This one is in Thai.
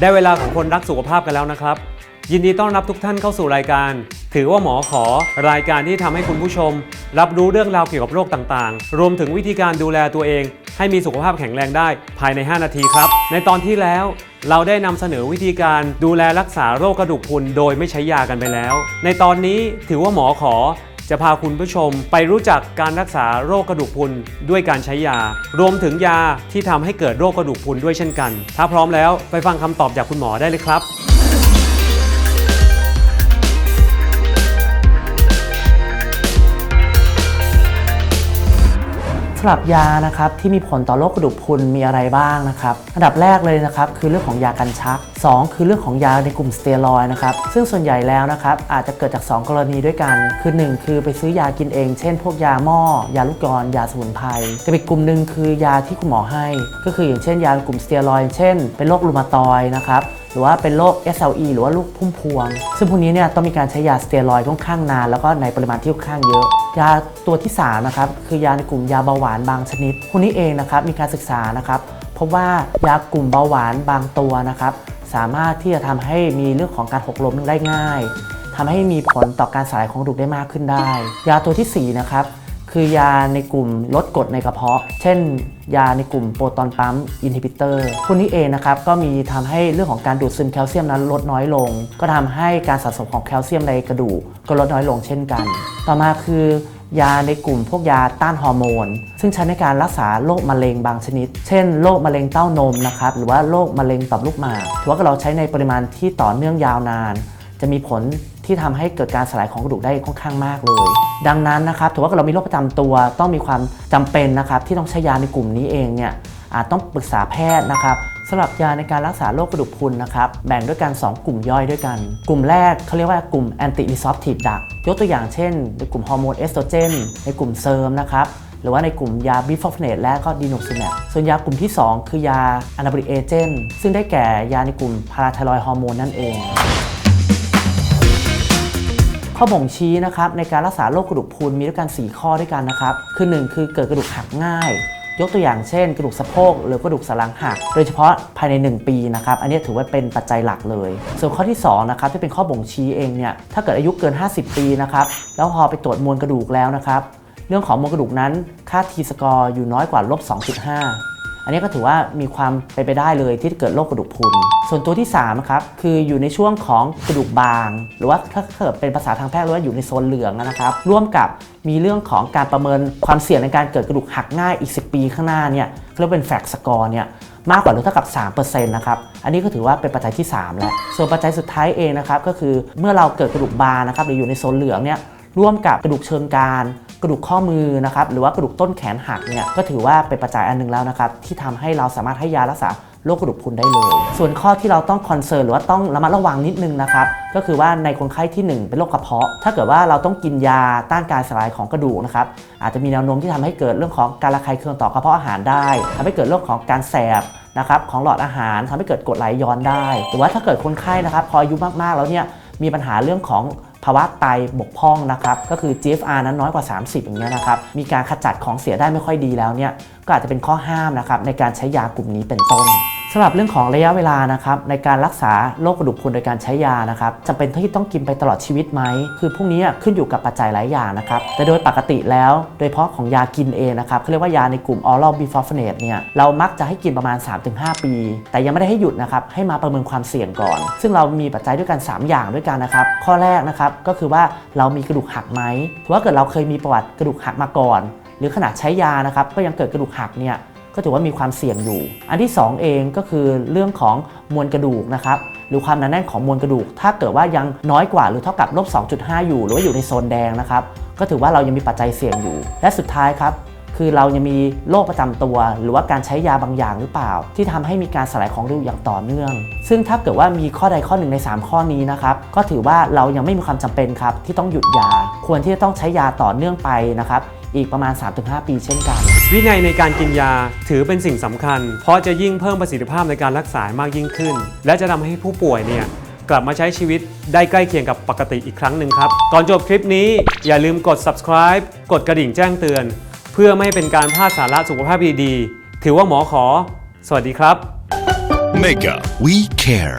ได้เวลาของคนรักสุขภาพกันแล้วนะครับ ยินดีต้อนรับทุกท่านเข้าสู่รายการ ถือว่าหมอขอ รายการที่ทำให้คุณผู้ชม รับรู้เรื่องราวเกี่ยวกับโรคต่างๆ รวมถึงวิธีการดูแลตัวเอง ให้มีสุขภาพแข็งแรงได้ภายใน 5 นาทีครับ ในตอนที่แล้วเราได้นำเสนอวิธีการดูแลรักษาโรคกระดูกพรุนโดยไม่ใช้ยากันไปแล้ว ในตอนนี้ถือว่าหมอขอ จะพาคุณผู้ชมไปรู้จักการรักษาโรคกระดูกพรุนด้วยการใช้ยา รวมถึงยาที่ทำให้เกิดโรคกระดูกพรุนด้วยเช่นกัน ถ้าพร้อมแล้วไปฟังคำตอบจากคุณหมอได้เลยครับสำหรับยานะครับที่มีผลต่อโรคกระดูกพรุนมีอะไรบ้างนะครับ อันดับแรกเลยนะครับคือเรื่องของยากันชัก 2 คือเรื่องของยาในกลุ่มสเตียรอยนะครับ ซึ่งส่วนใหญ่แล้วนะครับ อาจจะเกิดจาก 2 กรณีด้วยกัน คือ 1 คือไปซื้อยากินเอง เช่น พวกยาหม้อ ยาลูกกรอนยาสมุนไพรกับอีกกลุ่มหนึ่งคือยาที่คุณหมอให้ ก็คืออย่างเช่นยากลุ่มสเตียรอยเช่น เป็นโรครูมาตอยนะครับหรือว่าเป็นโรค SLE หรือว่าลูกพุ่มพวง ซึ่งพวกนี้เนี่ยต้องมีการใช้ยาสเตียรอยค่อนข้างนาน แล้วก็ในปริมาณที่ค่อนข้างเยอะ ยาตัวที่3นะครับคือยาในกลุ่มยาเบาหวานบางชนิดพวกนี้เองนะครับมีการศึกษานะครับพบว่ายากลุ่มเบาหวานบางตัวนะครับ สามารถที่จะทำให้มีเรื่องของการหกล้มได้ง่ายทำให้มีผลต่อการสลายของกระดูกได้มากขึ้นได้ ยาตัวทีสี่4นะครับคือยาในกลุ่มลดกรดในกระเพาะ เช่น ยาในกลุ่มโปรตอนปั๊มอินฮิบิเตอร์พวกนี้เองนะครับก็มีทำให้เรื่องของการดูดซึมแคลเซียมนั้นลดน้อยลง ก็ทำให้การสะสมของแคลเซียมในกระดูกก็ลดน้อยลงเช่นกัน ต่อมาคือ ยาในกลุ่มพวกยาต้านฮอร์โมน ซึ่งใช้ในการรักษาโรคมะเร็งบางชนิด เช่นโรคมะเร็งเต้านมนะครับหรือว่าโรคมะเร็งต่อมลูกหมากถือว่าเราใช้ในปริมาณที่ต่อเนื่องยาวนาน จะมีผลที่ทำให้เกิดการสลายของกระดูกได้ค่อนข้างมากเลย ดังนั้นนะครับถือว่าเรามีโรคประจำตัวต้องมีความจำเป็นนะครับที่ต้องใช้ยาในกลุ่มนี้เองเนี่ย อาจต้องปรึกษาแพทย์นะครับสำหรับยาในการรักษาโรคกระดูกพรุนนะครับแบ่งด้วยกัน 2 กลุ่มย่อยด้วยกัน กลุ่มแรกเขาเรียกว่ากลุ่ม anti resorptive drug ยกตัวอย่างเช่น ในกลุ่มฮอร์โมนเอสโตรเจนในกลุ่มเซิร์มนะครับหรือว่าในกลุ่มยาบิฟอฟเนตและก็ดีโนซิแมบส่วนยากลุ่มที่ 2 คือยาอนาบริเอเจนซึ่งได้แก่ยาในกลุ่มพาราไทรอยฮอร์โมนนั่นเอง ข้อบ่งชี้นะครับในการรักษาโรคกระดูกพรุนมีด้วยกัน 4 ข้อด้วยกันนะครับ คือ 1 คือเกิดกระดูกหักง่าย ยกตัวอย่างเช่น กระดูกสะโพกหรือกระดูกสันหลังหัก โดยเฉพาะภายใน 1 ปีนะครับ อันนี้ถือว่าเป็นปัจจัยหลักเลย ส่วนข้อที่2นะครับที่เป็นข้อบ่งชี้เองเนี่ย ถ้าเกิดอายุเกิน 50 ปีนะครับ แล้วพอไปตรวจมวลกระดูกแล้วนะครับ เรื่องของมวลกระดูกนั้น ค่า T สกอร์อยู่น้อยกว่าลบ2.5 อันนี้ก็ถือว่ามีความเป็นไปได้เลยที่เกิดโรคกระดูกพรุน ส่วนตัวที่3ครับคืออยู่ในช่วงของกระดูกบาง หรือว่าถ้าเกิดเป็นภาษาทางแพทย์เรียกว่าอยู่ในโซนเหลืองนะครับร่วมกับมีเรื่องของการประเมินความเสี่ยงในการเกิดกระดูกหักง่ายอีก 10 ปีข้างหน้าเนี่ยเรียกว่าเป็นแฟกสกอร์เนี่ยมากกว่าหรือเท่ากับ 3%นะครับ อันนี้ก็ถือว่าเป็นปัจจัยที่ 3 แล้ว ส่วนปัจจัยสุดท้ายเองนะครับก็คือเมื่อเราเกิดกระดูกบางนะครับหรืออยู่ในโซนเหลืองเนี่ยร่วมกับกระดูกเชิงกราน กระดูกข้อมือนะครับหรือว่ากระดูกต้นแขนหักเนี่ยก็ถือว่าเป็นปัจจัยอันหนึงแล้วนะครับที่ทำให้เราสามารถให้ยารักษาโรคกระดูกพรุนได้เลย ส่วนข้อที่เราต้องคอนเซิร์นหรือว่าต้องระมัดระวังนิดนึงนะครับ ก็คือว่าในคนไข้ที่ 1 เป็นโรคกระเพาะ ถ้าเกิดว่าเราต้องกินยาต้านการสลายของกระดูกนะครับ อาจจะมีแนวโน้มที่ทำให้เกิดเรื่องของการระคายเคืองต่อกระเพาะอาหารได้ทำให้เกิดเรื่องของการแสบนะครับของหลอดอาหารทำให้เกิดกรดไหลย้อนได้ หรือว่าถ้าเกิดคนไข้นะครับพออายุมากๆแล้วเนี่ยมีปัญหาเรื่องของ ภาวะไตบกพร่องนะครับ ก็คือ GFR นั้นน้อยกว่า 30 อย่างเงี้ยนะครับ มีการขจัดของเสียได้ไม่ค่อยดีแล้วเนี่ย ก็อาจจะเป็นข้อห้ามนะครับในการใช้ยากลุ่มนี้เป็นต้น สำหรับเรื่องของระยะเวลานะครับในการรักษาโรคกระดูกพรุนโดยการใช้ยานะครับจำเป็นที่ต้องกินไปตลอดชีวิตไหม คือพวกนี้ขึ้นอยู่กับปัจจัยหลายอย่างนะครับแต่โดยปกติแล้ว โดยเฉพาะของยากินเองนะครับเขาเรียกว่ายาในกลุ่ม oral bifosfonate เนี่ยเรามักจะให้กินประมาณ 3-5 ปี แต่ยังไม่ได้ให้หยุดนะครับให้มาประเมินความเสี่ยงก่อน ซึ่งเรามีปัจจัยด้วยกัน 3 อย่างด้วยกันนะครับข้อแรกนะครับก็คือว่าเรามีกระดูกหักไหมถือว่าเกิดเราเคยมีประวัติกระดูกหักมาก่อน หรือขณะใช้ยานะครับก็ยังเกิดกระดูกหักเนี่ย ก็ถือว่ามีความเสี่ยงอยู่ อันที่ 2 เองก็คือเรื่องของมวลกระดูกนะครับหรือความหนาแน่นของมวลกระดูก ถ้าเกิดว่ายังน้อยกว่าหรือเท่ากับลบ 2.5 อยู่ หรือว่าอยู่ในโซนแดงนะครับก็ถือว่าเรายังมีปัจจัยเสี่ยงอยู่ และสุดท้ายครับคือเรายังมีโรคประจำตัว หรือว่าการใช้ยาบางอย่างหรือเปล่า ที่ทำให้มีการสลายของกระดูกอย่างต่อเนื่อง ซึ่งถ้าเกิดว่ามีข้อใดข้อหนึ่งใน 3 ข้อนี้นะครับก็ถือว่าเรายังไม่มีความจำเป็นครับที่ต้องหยุดยา ควรที่จะต้องใช้ยาต่อเนื่องไปนะครับอีกประมาณ 3-5 ปีเช่นกัน วินัยในการกินยาถือเป็นสิ่งสำคัญ เพราะจะยิ่งเพิ่มประสิทธิภาพในการรักษามากยิ่งขึ้น และจะทำให้ผู้ป่วยเนี่ยกลับมาใช้ชีวิตได้ใกล้เคียงกับปกติอีกครั้งหนึ่งครับ ก่อนจบคลิปนี้อย่าลืมกด subscribe กดกระดิ่งแจ้งเตือน เพื่อไม่ให้เป็นการพลาดสาระสุขภาพดีๆ ถือว่าหมอขอ สวัสดีครับ Mega, we care.